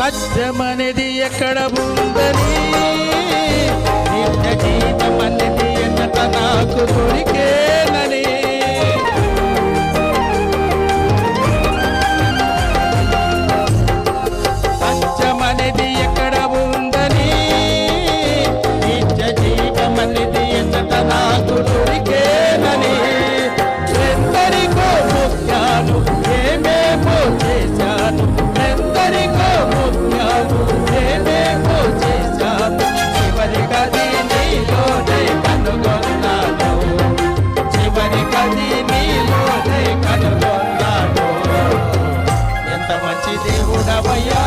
సత్యమనేది ఎక్కడ ఉందని నిత్య జీవితం అనేది ఎంత నాకు మంచి దేవుడవయ్యా.